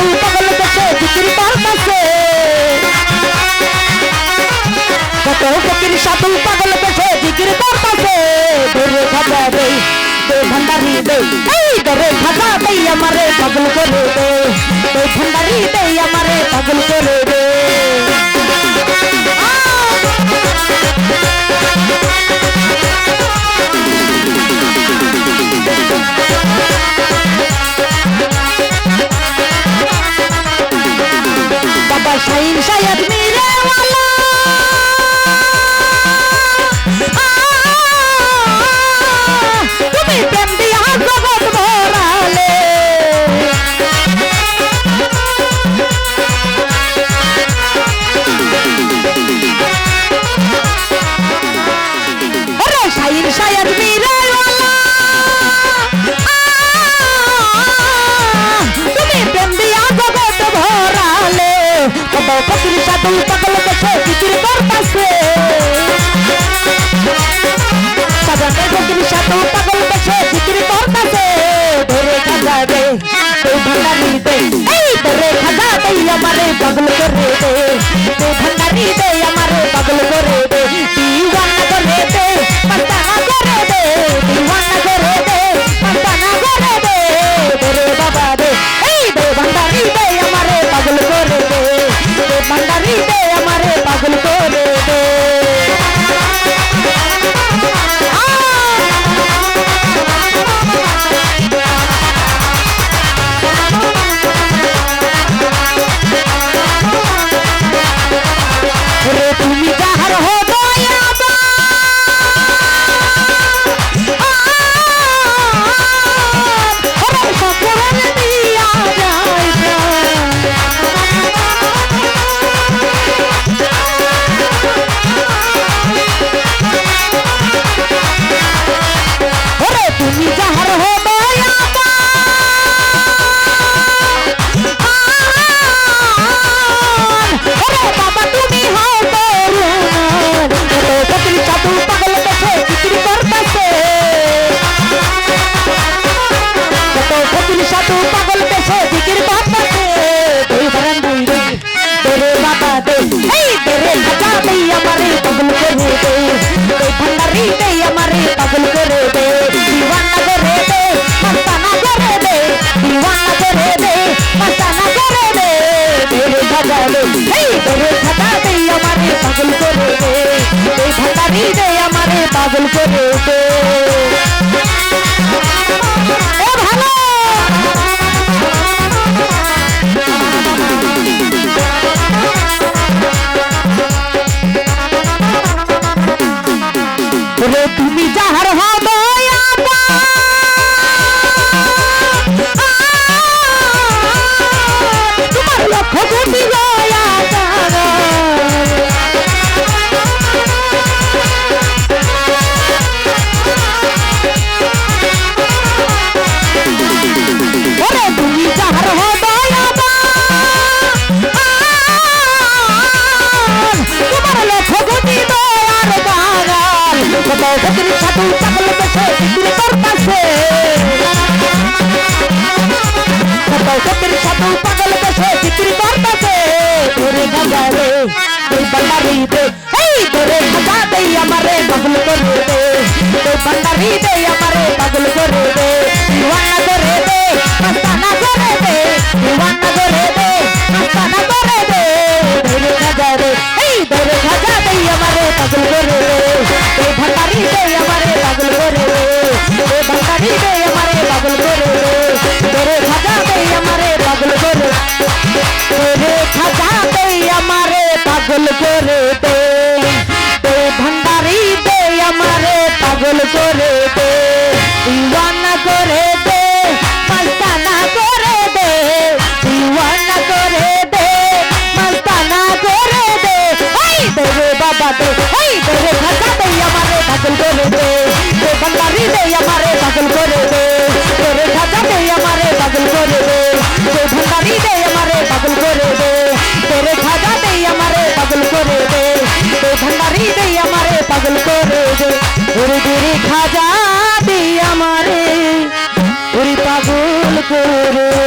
সাধু পাগল দেশে জিকির করতেছে কত ফকির সাধু পাগল দেশে জিকির করতেছে দূরে খাজা দেই দে ভান্ডারি দে এই দরে খাজা দেই আমারে পাগল করে দে দে ভান্ডারি দে আমারে পাগল করে দে বাবা কত ফকির সাধু পাগল দেশে বিক্রি করতাছে সাজানে ফকির সাধু পাগল দেশে বিক্রি করতাছে ধরে খাজা দে তো ভান্ডারি দে। এই ধরে খাজা দে, আমারে পাগল করে দে। ভান্ডারি দে আমারে পাগল করে দে। কত ফকির সাধু পাগল দেশে বিক্রি করতাছে কত ফকির সাধু পাগল দেশে করতাছে তোরে গাজা রে তুই বান্দারি দে এই তোরে গাজা দে আমারে পাগল করে দে। তুই বান্দারি দে পাগল করে দে দে ভান্ডারি দে আমারে পাগল করে দে দিওয়ানা করে দে মস্তানা করে দে দিওয়ানা করে দে মস্তানা করে দে এই দেবে বাবা দে এই দেবে খাজা দে আমারে পাগল করে দে দে ভান্ডারি দে আমারে পাগল করে দে ওরে দিরে খাজা দে আমারে। ওরে পাগল করে।